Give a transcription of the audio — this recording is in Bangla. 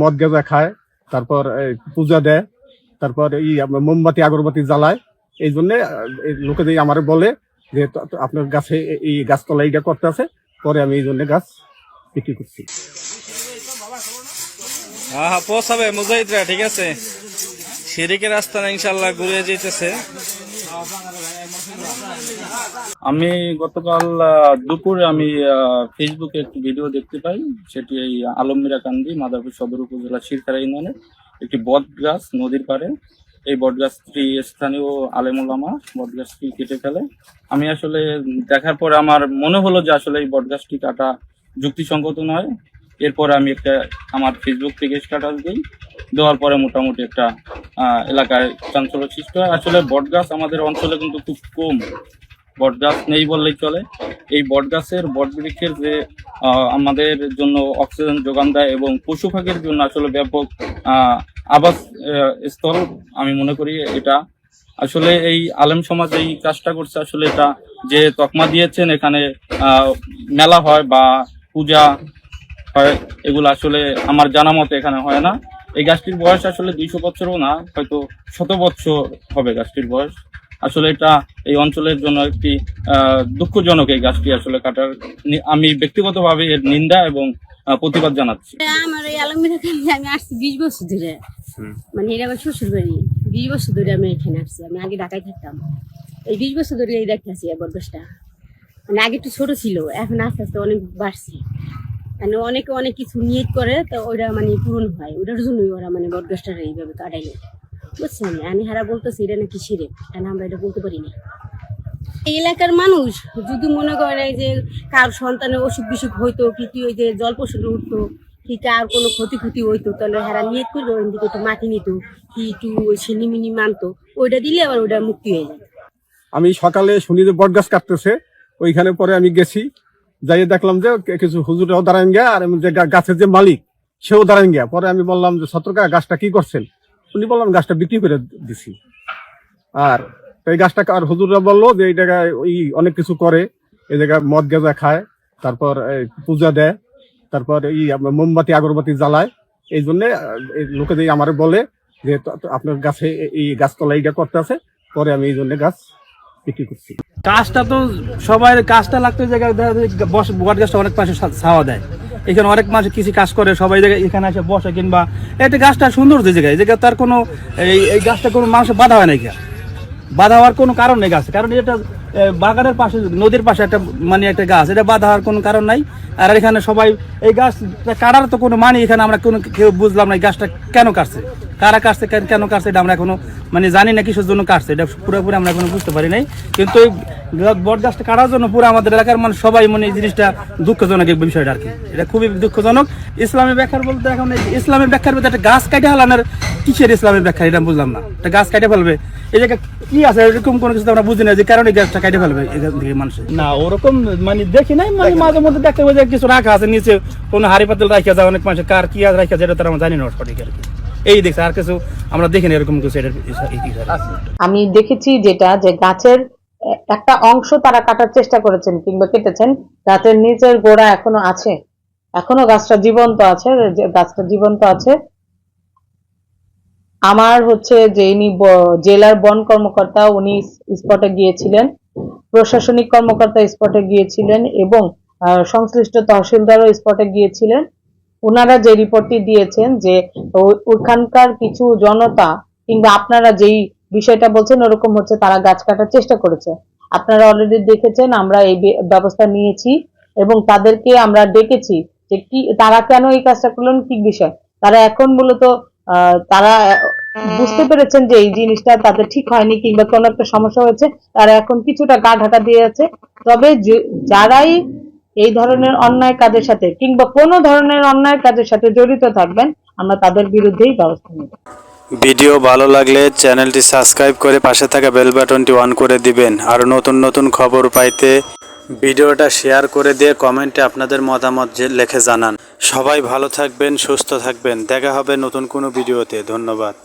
মদ গেজা খায়, তারপর পূজা দেয়, তারপর এই মোমবাতি, আগরবাতি জ্বালায়। এই জন্যে লোকে যে আমার বলে যে আপনার গাছে এই গাছতলা এইটা করতে আছে, পরে আমি এই জন্য গাছ বিক্রি করছি। হ্যাঁ হ্যাঁ পৌঁছাবে, মুজাহিদরা, ঠিক আছে? শিরিকের রাস্তা ইনশাল্লাহ ঘুরে যেতেছে আমি গতকাল দুপুরে আমি ফেসবুকে একটি ভিডিও দেখতে পাই। সেটি এই আলমমিরা কান্দি মাদারপুর সদর উপজেলা শিরকারা ইউনিয়নের একটি বট গাছ নদীর পাড়ে। এই বট গাছটি স্থানীয় আলেমুলামা বট গাছটি কেটে ফেলে। আমি আসলে দেখার পরে আমার মনে হলো যে আসলে এই বট গাছটি কাটা যুক্তিসঙ্গত নয়। এরপর আমি একটা আমার ফেসবুক থেকে স্ট্যাটাস দিই। দেওয়ার পরে মোটামুটি একটা এলাকায় চাঞ্চল্য সৃষ্টি হয়। আসলে বট গাছ আমাদের অঞ্চলে কিন্তু খুব কম। বট গাছ নেই বললেই চলে। এই বট গাছের বট বৃক্ষের যে আমাদের জন্য অক্সিজেন যোগান দেয় এবং পশু পাখির জন্য আসলে ব্যাপক আবাস স্থল আমি মনে করি এটা। আসলে এই আলেম সমাজ এই কাজটা করছে। আসলে এটা যে তকমা দিয়েছেন, এখানে মেলা হয় বা পূজা হয়, এগুলো আসলে আমার জানা মতে এখানে হয় না। এই গাছটির বয়স আসলে দুইশো বছরও না হয়তো শত বছর হবে গাছটির বয়স। আসলে এটা এই অঞ্চলের জন্য একটি আহ, দুঃখজনক এই গাছটি আসলে কাটার আমি ব্যক্তিগতভাবে এর নিন্দা এবং প্রতিবাদ জানাচ্ছি। আমার এই আলমগীর আমি আসছি বিশ বছর ধরে। মানে এটা আমার শ্বশুর বাড়ি বিশ বছর ধরে আমি এখানে আসছি। আমি আগে ঢাকায় থাকতাম। এই বিশ বছর ধরে এই দেখতেছি এই বরগাছটা মানে আগে একটু ছোট ছিল এখন আস্তে আস্তে অনেক বাড়ছে। মানে অনেকে অনেক কিছু নিয়ত করে, তো ওটা মানে পূরণ হয়। ওটার জন্যই ওরা মানে বটগাছটা এইভাবে কাটাইলে। বুঝছেন? আমি হারা বলতেছি, এটা নাকি সিরে কেন আমরা এটা বলতে পারি না এই এলাকার মানুষ যদি মনে করে যে কার সন্তানের অসুখ বিসুখ হইতো, কি কি ওই যে জল পশুরে উঠতো, কি কার কোনো ক্ষতি ক্ষতি হইতো, তাহলে হারা নিয়ত করবে, ওই দিকে একটু মাটি নিত, কি একটু সিনিমিনি মানতো, ওইটা দিলে আবার ওইটা মুক্তি হয়ে যায়। আমি সকালে শুনি যে বটগাছ কাটতেছে, ওইখানে পরে আমি গেছি যাই দেখলাম যে কিছু হুজুরাও দাঁড়ান গিয়া আর যে গাছের যে মালিক, সেও দাঁড়ান গিয়া। পরে আমি বললাম যে, সতর্কা গাছটা কি করছেন? উনি বললাম গাছটা বিক্রি করে দিছি। আর এই গাছটা আর হুজুররা বলল যে, এই জায়গায় ওই অনেক কিছু করে। এই জায়গায় মদ গেজা খায়, তারপর পূজা দেয়, তারপর এই মোমবাতি, আগরবাতি জ্বালায়। এই জন্য লোকে যে আমার বলে যে আপনার গাছে এই গাছতলা এইটা করতে আছে, পরে আমি এই জন্য গাছ বিক্রি করছি। কাজটা তো সবাই, কাজটা লাগতে জায়গায় বট গাছটা অনেক মাসে ছাওয়া দেয়। এখানে অনেক মানুষ কৃষি কাজ করে, সবাই জায়গায় এখানে এসে বসে কিংবা এটা গাছটা সুন্দর যে জায়গায় জায়গায় তার কোনো, এই এই গাছটা কোনো মানুষের বাধা হয় না এখানে বাধা হওয়ার কোনো কারণ নেই গাছ, কারণ এটা বাগানের পাশে, নদীর পাশে একটা মানে একটা গাছ, এটা বাধা হওয়ার কোনো কারণ নাই। আর এখানে সবাই, এই গাছ কাটার তো কোনো মানে এখানে আমরা কোনো, কেউ বুঝলাম না এই গাছটা কেন কাটছে। কারা কাটছে কেন- কেন কাটছে এটা আমরা এখনও মানে জানি না কিসের জন্য কাটছে। এটা পুরোপুরি আমরা এখনও বুঝতে পারি নাই। কিন্তু এই বট গাছটা কাটার জন্য পুরো আমাদের এলাকার মানুষ সবাই মানে এই জিনিসটা দুঃখজনক এই বিষয়টা আর কি। এটা খুবই দুঃখজনক। ইসলামের ব্যাখ্যার বলতে এখন ইসলামের ব্যাখ্যার বলতে একটা গাছ কাটে হালানোর কিসের ইসলামের ব্যাখ্যা এটা বুঝলাম না। একটা গাছ কাটে ফেলবে। এই কি আছে? এরকম কোনো কিছু আমরা বুঝি না যে কারণে গাছটা কাটে ফেলবে এখান থেকে মানুষ না ওরকম মানে দেখি নাই মানে মাঝে মধ্যে দেখতে পাই যে কিছু রাখা আছে নিচে কোনো হাড়ি পাতিল রাখা যায় অনেক মানুষের কার কি আছে রাখা যায় এটা তো আমরা জানি না সঠিক আর কি। এই দেখছে, আর কিছু আমরা দেখিনি এরকম কিছু আমি দেখেছি যেটা, যে গাছের একটা অংশ তারা কাটার চেষ্টা করেছেন কিংবা কেটেছেন, গাছের নিচের গোড়া এখনও আছে। এখনও গাছটা জীবন্ত আছে গাছটা জীবন্ত আছে। আমার হচ্ছে যে ইনি জেলার বন কর্মকর্তা, উনি স্পটে গিয়েছিলেন, প্রশাসনিক কর্মকর্তা স্পটে গিয়েছিলেন এবং সংশ্লিষ্ট তহসিলদারও স্পটে গিয়েছিলেন। ওনারা যে রিপোর্টটি দিয়েছেন যে ওখানকার কিছু জনতা কিংবা আপনারা যেই বিষয়টা বলছেন ওরকম হচ্ছে তারা গাছ কাটার চেষ্টা করেছে। আপনারা অলরেডি দেখেছেন, আমরা এই ব্যবস্থা নিয়েছি এবং তাদেরকে আমরা ডেকেছি যে কি, তারা কেন এই কাজটা করলেন, কি বিষয়? তারা এখন মূলত তারা বুঝতে পেরেছেন যে এই জিনিসটা তাদের ঠিক হয়নি কিংবা কোনো একটা সমস্যা হয়েছে, তারা এখন কিছুটা গা ঢাকা দিয়ে আছে। তবে যারাই এই ধরনের অন্যায় কাজের সাথে কিংবা কোনো ধরনের অন্যায় কাজের সাথে জড়িত থাকবেন, আমরা তাদের বিরুদ্ধেই ব্যবস্থা নেব। ভিডিও ভালো লাগলে চ্যানেলটি সাবস্ক্রাইব করে পাশে থাকা বেল বাটনটি অন করে দিবেন। আর নতুন নতুন খবর পাইতে ভিডিওটা শেয়ার করে দিয়ে কমেন্টে আপনাদের মতামত লিখে জানান। সবাই ভালো থাকবেন, সুস্থ থাকবেন। দেখা হবে নতুন কোনো ভিডিওতে। ধন্যবাদ।